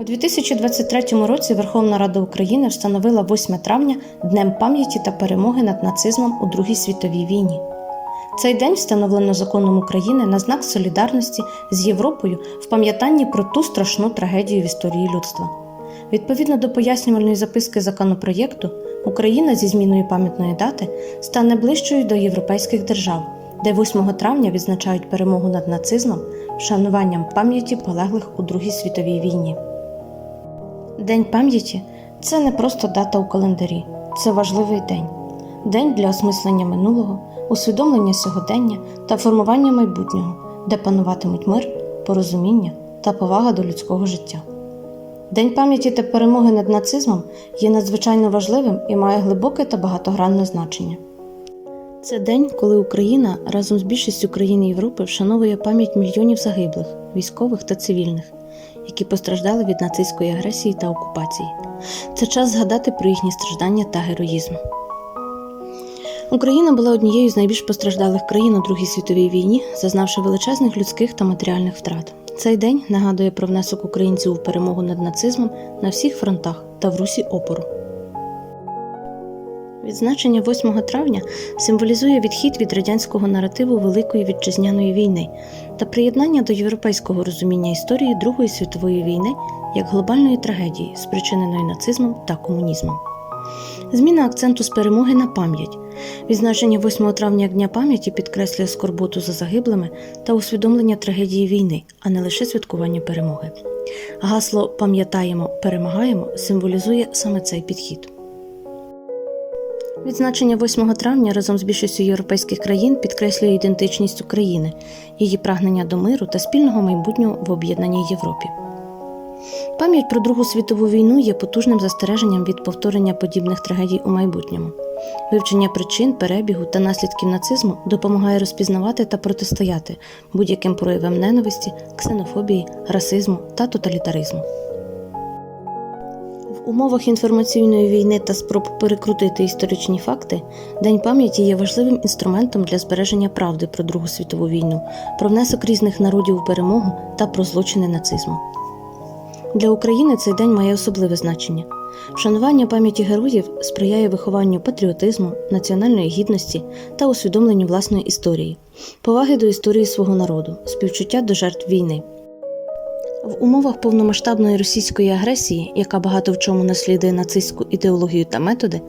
У 2023 році Верховна Рада України встановила 8 травня Днем пам'яті та перемоги над нацизмом у Другій світовій війні. Цей день встановлено законом України на знак солідарності з Європою в пам'ятанні про ту страшну трагедію в історії людства. Відповідно до пояснювальної записки законопроєкту, Україна зі зміною пам'ятної дати стане ближчою до європейських держав, де 8 травня відзначають перемогу над нацизмом вшануванням пам'яті полеглих у Другій світовій війні. День пам'яті це не просто дата у календарі, це важливий день. День для осмислення минулого, усвідомлення сьогодення та формування майбутнього, де пануватимуть мир, порозуміння та повага до людського життя. День пам'яті та перемоги над нацизмом є надзвичайно важливим і має глибоке та багатогранне значення. Це день, коли Україна разом з більшістю країн Європи вшановує пам'ять мільйонів загиблих, військових та цивільних, які постраждали від нацистської агресії та окупації. Це час згадати про їхні страждання та героїзм. Україна була однією з найбільш постраждалих країн у Другій світовій війні, зазнавши величезних людських та матеріальних втрат. Цей день нагадує про внесок українців у перемогу над нацизмом на всіх фронтах та в русі опору. Відзначення 8 травня символізує відхід від радянського наративу Великої вітчизняної війни та приєднання до європейського розуміння історії Другої світової війни як глобальної трагедії, спричиненої нацизмом та комунізмом. Зміна акценту з перемоги на пам'ять. Відзначення 8 травня як Дня пам'яті підкреслює скорботу за загиблими та усвідомлення трагедії війни, а не лише святкування перемоги. Гасло Пам'ятаємо, перемагаємо символізує саме цей підхід. Відзначення 8 травня разом з більшістю європейських країн підкреслює ідентичність України, її прагнення до миру та спільного майбутнього в об'єднаній Європі. Пам'ять про Другу світову війну є потужним застереженням від повторення подібних трагедій у майбутньому. Вивчення причин, перебігу та наслідків нацизму допомагає розпізнавати та протистояти будь-яким проявам ненависті, ксенофобії, расизму та тоталітаризму. В умовах інформаційної війни та спроб перекрутити історичні факти, День пам'яті є важливим інструментом для збереження правди про Другу світову війну, про внесок різних народів у перемогу та про злочини нацизму. Для України цей день має особливе значення. Вшанування пам'яті героїв сприяє вихованню патріотизму, національної гідності та усвідомленню власної історії, поваги до історії свого народу, співчуття до жертв війни. В умовах повномасштабної російської агресії, яка багато в чому наслідує нацистську ідеологію та методи,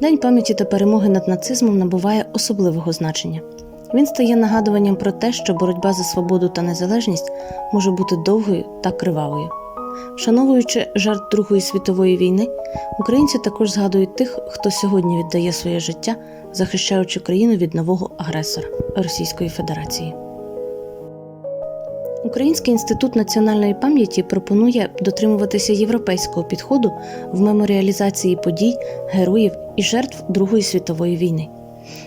День пам'яті та перемоги над нацизмом набуває особливого значення. Він стає нагадуванням про те, що боротьба за свободу та незалежність може бути довгою та кривавою. Вшановуючи жертв Другої світової війни, українці також згадують тих, хто сьогодні віддає своє життя, захищаючи країну від нового агресора Російської Федерації. Український інститут національної пам'яті пропонує дотримуватися європейського підходу в меморіалізації подій, героїв і жертв Другої світової війни.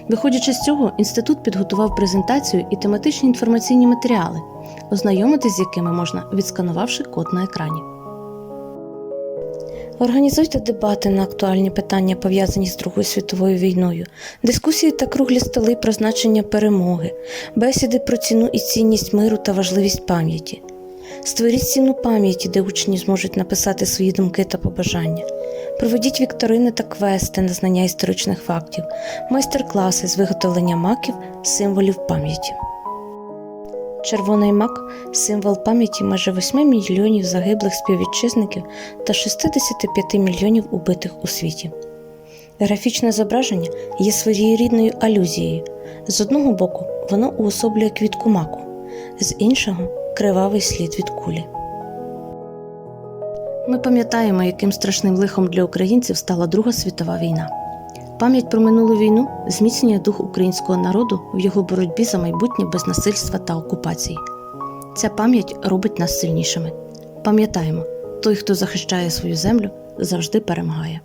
Виходячи з цього, інститут підготував презентацію і тематичні інформаційні матеріали, ознайомитись з якими можна, відсканувавши код на екрані. Організуйте дебати на актуальні питання, пов'язані з Другою світовою війною, дискусії та круглі столи про значення перемоги, бесіди про ціну і цінність миру та важливість пам'яті. Створіть стіну пам'яті, де учні зможуть написати свої думки та побажання. Проведіть вікторини та квести на знання історичних фактів, майстер-класи з виготовлення маків, символів пам'яті. Червоний мак символ пам'яті майже 8 мільйонів загиблих співвітчизників та 65 мільйонів убитих у світі. Графічне зображення є своєрідною алюзією. З одного боку, воно уособлює квітку маку, з іншого кривавий слід від кулі. Ми пам'ятаємо, яким страшним лихом для українців стала Друга світова війна. Пам'ять про минулу війну зміцнює дух українського народу в його боротьбі за майбутнє без насильства та окупації. Ця пам'ять робить нас сильнішими. Пам'ятаємо, той, хто захищає свою землю, завжди перемагає.